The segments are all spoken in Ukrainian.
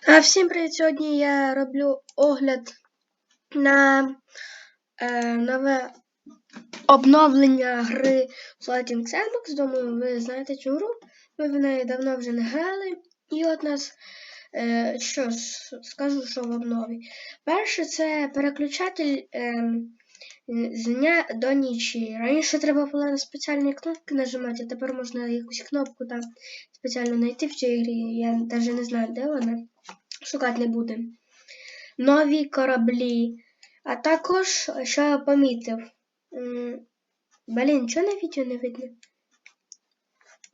Всім привіт! Сьогодні я роблю огляд на е, нове обновлення гри Floating Sandbox. Думаю, ви знаєте цю гру. Ми в неї давно вже не грали. І от нас, е, що скажу, що в обнові. Перше, це переключатель е, з дня до нічі. Раніше треба було на спеціальні кнопки нажимати, а тепер можна якусь кнопку там спеціально знайти в цій грі. Я навіть не знаю, де вона шукати не будемо. Нові кораблі. А також, що я помітив. Блін, чого на відео не видно?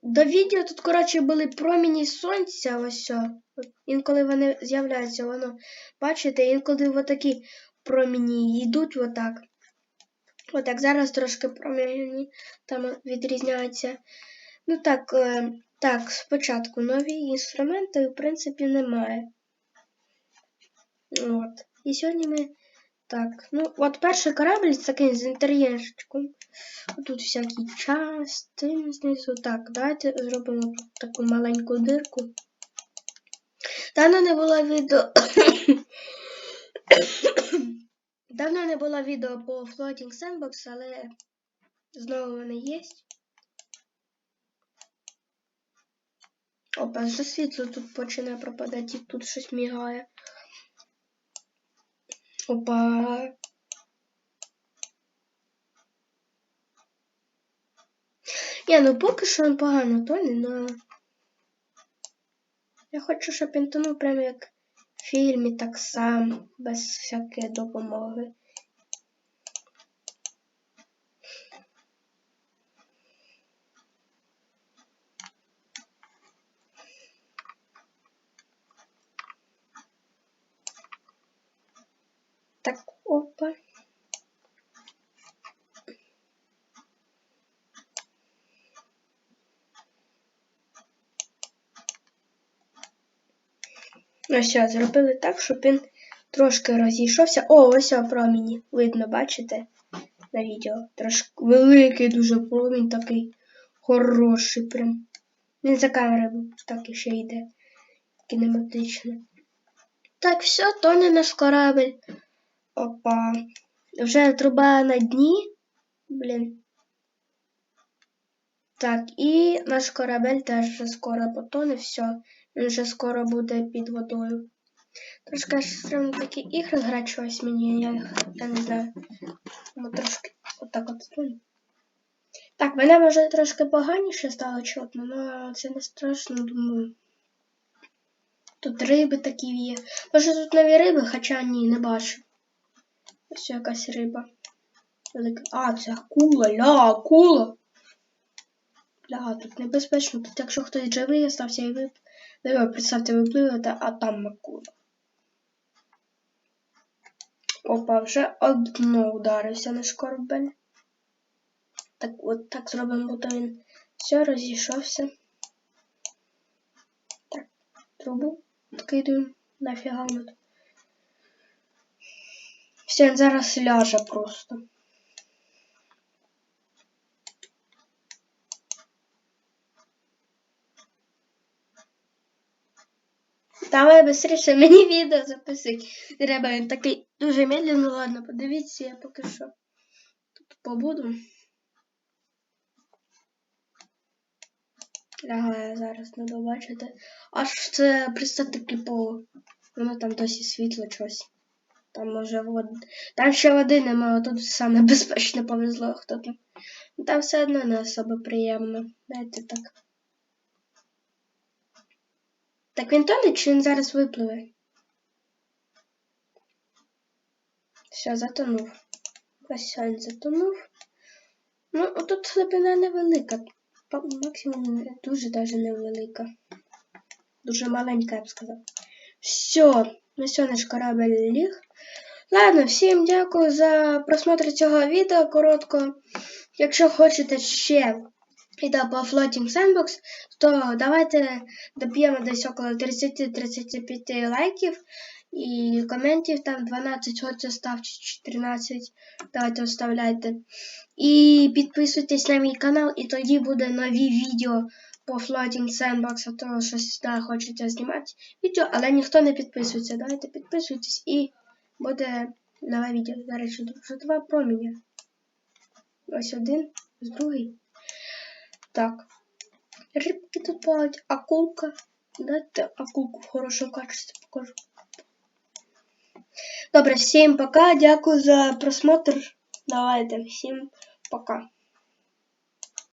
До відео тут, коротше, були проміні сонця, ось. От Інколи вони з'являються, воно, бачите, інколи отакі проміні йдуть отак. Отак, зараз трошки проміні там відрізняються. Ну так, е, так, спочатку нові інструменти, в принципі, немає. От. І сьогодні ми. Так, ну, от перший корабль з таким з інтер'єрчиком. Тут всякі частини знизу. Так, давайте зробимо таку маленьку дирку. Давно не було відео. Давно не було відео по Floating Sandbox, але знову вони є. Опа, вже світло тут починає пропадати і тут щось мігає. Опа. Ні, ну поки що він погано тоне, але я хочу, щоб він тонув прямо як фільмі, так само, без всякої допомоги. Так, опа. Ну все, зробили так, щоб він трошки розійшовся. О, ось о проміні. Видно, бачите? На відео. Трошки великий дуже промінь такий хороший прям. Він за камерою так і ще йде. Кінематично. Так, все, тоне наш корабль. Опа. Вже труба на дні. Блін. Так, і наш корабель теж вже скоро потоне, все. Він вже скоро буде під водою. Трошки стрімно такі ігри грати щось мені, я, я не знаю. Ну, трошки отак от. Так, мене може трошки поганіше стало чутно, але це не страшно, думаю. Тут риби такі є. Може тут нові риби, хоча ні, не бачу. Ось якась риба. А, це акула, ля, акула. Ля, тут небезпечно. Тут якщо хтось живий остався і вип... Ви представте, ви пливете, а там акула. Опа, вже одно ударився наш корабель. Так, от так зробимо, бо він все розійшовся. Так, трубу відкидуємо нафіга. Все, він зараз ляже просто. Давай быстріше мені відео записуй. Треба він такий дуже медленно, ладно, подивіться, я поки що тут побуду. Лягає зараз, не побачити. Аж це представте по. Воно там досі світло щось. Там може вод. Там ще води немає, тут саме безпечно повезло хто там. Ну, Там все одно не особо приємно. Дайте так. Так він тоне, чи він зараз випливе? Все, затонув. Ось він затонув. Ну, тут глибина невелика. Максимум дуже даже невелика. Дуже маленька, я б сказав. Все, на все наш корабель ліг. Ладно, всім дякую за просмотр цього відео коротко. Якщо хочете ще відео по Floating Sandbox, то давайте доб'ємо десь около 30-35 лайків і коментів там 12 хоче ставте 14. Давайте оставляйте. І підписуйтесь на мій канал, і тоді буде нові відео по Floating Sandbox, а то щось да, хочеться знімати відео, але ніхто не підписується. Давайте підписуйтесь і буде нове відео. До вже два проміння. Ось один, ось другий. Так. Рибки тут плавають, акулка. Дайте акулку в хорошому качестве покажу. Добре, всім пока. Дякую за просмотр. Давайте, всім пока.